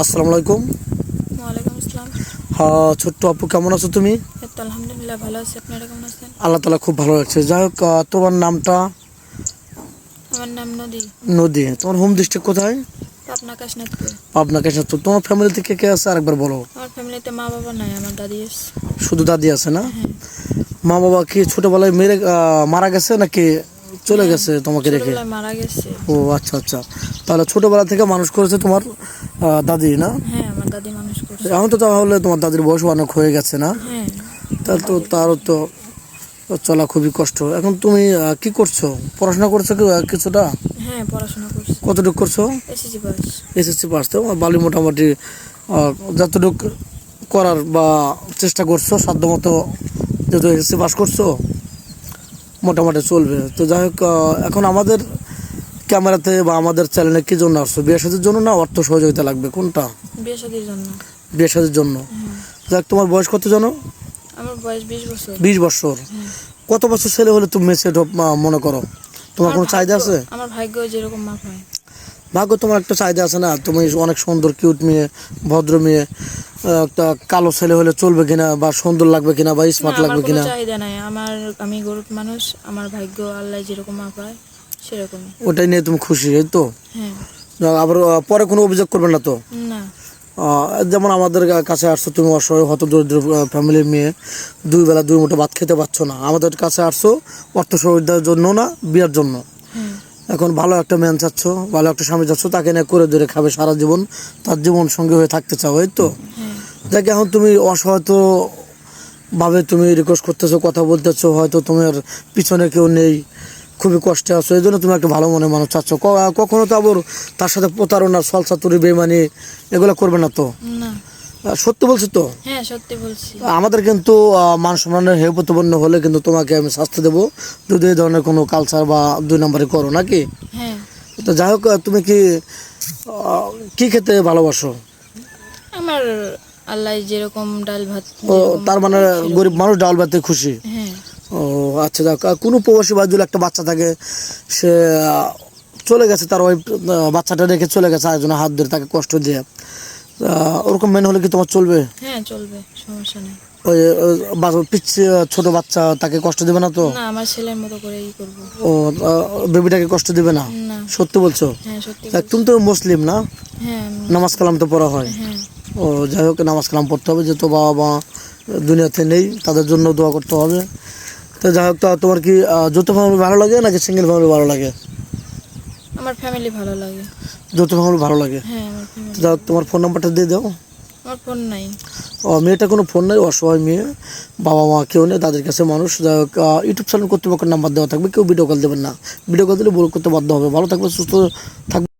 আসসালামু আলাইকুম। ওয়ালাইকুম আসসালাম। হ্যাঁ ছোট্ট আপু কেমন আছো তুমি? আলহামদুলিল্লাহ ভালো আছি। আপনারা কেমন আছেন? আল্লাহ তালা খুব ভালো লাগছে যাই হোক তোমার নামটা? আমার নাম নদী। নদী। তোমার হোম ডিস্ট্রিক্ট কোথায়? পাবনা কাশনাথপুর পাবনা তোমার ফ্যামিলিতে কে কে আছে? আরেকবার বলো। আমার ফ্যামিলিতে মা বাবা নাই আমার দাদি আছে। শুধু দাদি আছে না? হ্যাঁ। মা বাবা কি ছোটবেলায় মেরে মারা গেছে নাকি চলে গেছে তোমাকে রেখে? মারা গেছে। ও আচ্ছা আচ্ছা। তাহলে ছোটবেলা থেকে মানুষ করেছে তোমার দাদি না? হ্যাঁ আমার দাদি মানুষ করছে। এখন তো তাহলে তোমার দাদির বয়স অনেক হয়ে গেছে না? হ্যাঁ। তাহলে তো তারও তো চলা খুবই কষ্ট। এখন তুমি কি করছ? পড়াশোনা করছ কি কিছুটা? হ্যাঁ পড়াশোনা করছে। কতটুকু করছ? SSC pass. এসএসসি পাস তো বালি মোটামুটি যতটুকু করার বা চেষ্টা করছ সাধ্য মতো যেহেতু এসএসসি পাস করছ মোটামুটি চলবে। তো যাই হোক এখন আমাদের ক্যামেরাতে বা আমাদের চ্যানেলে কি জন্য আসছো? বিয়ে সাথের জন্য না অর্থ সহযোগিতা লাগবে? কোনটা? বিয়ে শাদির জন্য। বিয়ে সাথের জন্য? যাক তোমার বয়স কত জানো? আমার বয়স বিশ বছর। বিশ বছর। কত বছর ছেলে হলে তুমি মেসেজ মনে করো? তোমার কোনো চাহিদা আছে? আমার ভাগ্য যেরকম মাপ হয়। ভাগ্য তোমার একটা চাহিদা আছে না? তুমি অনেক সুন্দর কিউট মেয়ে ভদ্র মেয়ে একটা কালো ছেলে হলে চলবে কিনা বা সুন্দর লাগবে কিনা বা স্মার্ট লাগবে কিনা চাহিদা নাই। আমার আমি গরিব মানুষ আমার ভাগ্য আল্লাহ যেরকম মাপ হয়। সেরকমই। ওটাই নিয়ে তুমি খুশি এই তো? হ্যাঁ। আবার পরে কোনো অভিযোগ করবে না তো? না। যেমন আমাদের কাছে আসছো তুমি অসহায় হত দরিদ্র ফ্যামিলির মেয়ে দুই বেলা দুই মুঠো ভাত খেতে পারছ না। আমাদের কাছে আসছো অর্থ সহযোগিতার জন্য না বিয়ার জন্য? হ্যাঁ। এখন ভালো একটা ম্যান চাচ্ছ ভালো একটা স্বামী চাচ্ছ তাকে নিয়ে করে ধরে খাবে সারা জীবন তার জীবন সঙ্গী হয়ে থাকতে চাও এই তো? হ্যাঁ। দেখ এখন তুমি অসহায়ত ভাবে তুমি রিকোয়েস্ট করতেছো কথা বলতেছো হয়তো তোমার পিছনে কেউ নেই খুবই কষ্টে আছো এই জন্য তুমি একটা ভালো মনে মানুষ চাচ্ছ। কখনো তো আবার তার সাথে প্রতারণা সলসাতুরি বেমানি এগুলো করবে না তো? সত্যি বলছি তো? হ্যাঁ সত্যি বলছি। আমাদের কিন্তু মান সম্মানের হে প্রতিপন্ন হলে কিন্তু তোমাকে আমি শাস্তি দেবো। যদি এই ধরনের কোনো কালচার বা দুই নম্বরে করো নাকি? হ্যাঁ। তো যাই হোক তুমি কি কি খেতে ভালোবাসো? আমার আল্লাহ যেরকম ডাল ভাত ও তার মানে গরিব মানুষ ডাল ভাতে খুশি? হ্যাঁ। আচ্ছা যাক কোনো প্রবাসী বা যদি একটা বাচ্চা থাকে সে চলে গেছে তার ওই বাচ্চাটা রেখে চলে গেছে আরেকজনের হাত ধরে তাকে কষ্ট দিয়ে। ওরকম মেন হলে কি তোমার চলবে? হ্যাঁ চলবে সমস্যা নেই। ওই পিচ্ছি ছোট বাচ্চা তাকে কষ্ট দেবে না তো? না আমার ছেলের মতো করেই করব। ও বেবিটাকে কষ্ট দেবে না? সত্যি বলছো? হ্যাঁ সত্যি তুমি তো মুসলিম না? হ্যাঁ নামাজ কালাম তো পড়া হয়। হ্যাঁ। ও যাই হোক নামাজ কালাম পড়তে হবে যে যেহেতু বাবা মা দুনিয়াতে নেই তাদের জন্য দোয়া করতে হবে। তো যাই হোক তা তোমার কি যৌথ ফ্যামিলি ভালো লাগে নাকি সিঙ্গেল ফ্যামিলি ভালো লাগে? আমার ফ্যামিলি ভালো লাগে। যৌথ ফ্যামিলি ভালো লাগে? হ্যাঁ আমার ফ্যামিলি তো যাই হোক তোমার ফোন নাম্বারটা দিয়ে দাও। আমার ফোন নাই। ও মেয়েটা কোনো ফোন নাই অসহায় মেয়ে। বাবা মা কেউ নেই তাদের কাছে মানুষ। যাই হোক ইউটিউব চ্যানেল কর্তৃপক্ষের নাম্বার দেওয়া থাকবে কেউ ভিডিও কল দেবেন না। ভিডিও কল দিলে বল করতে বাধ্য হবে। ভালো থাকবে সুস্থ থাকবে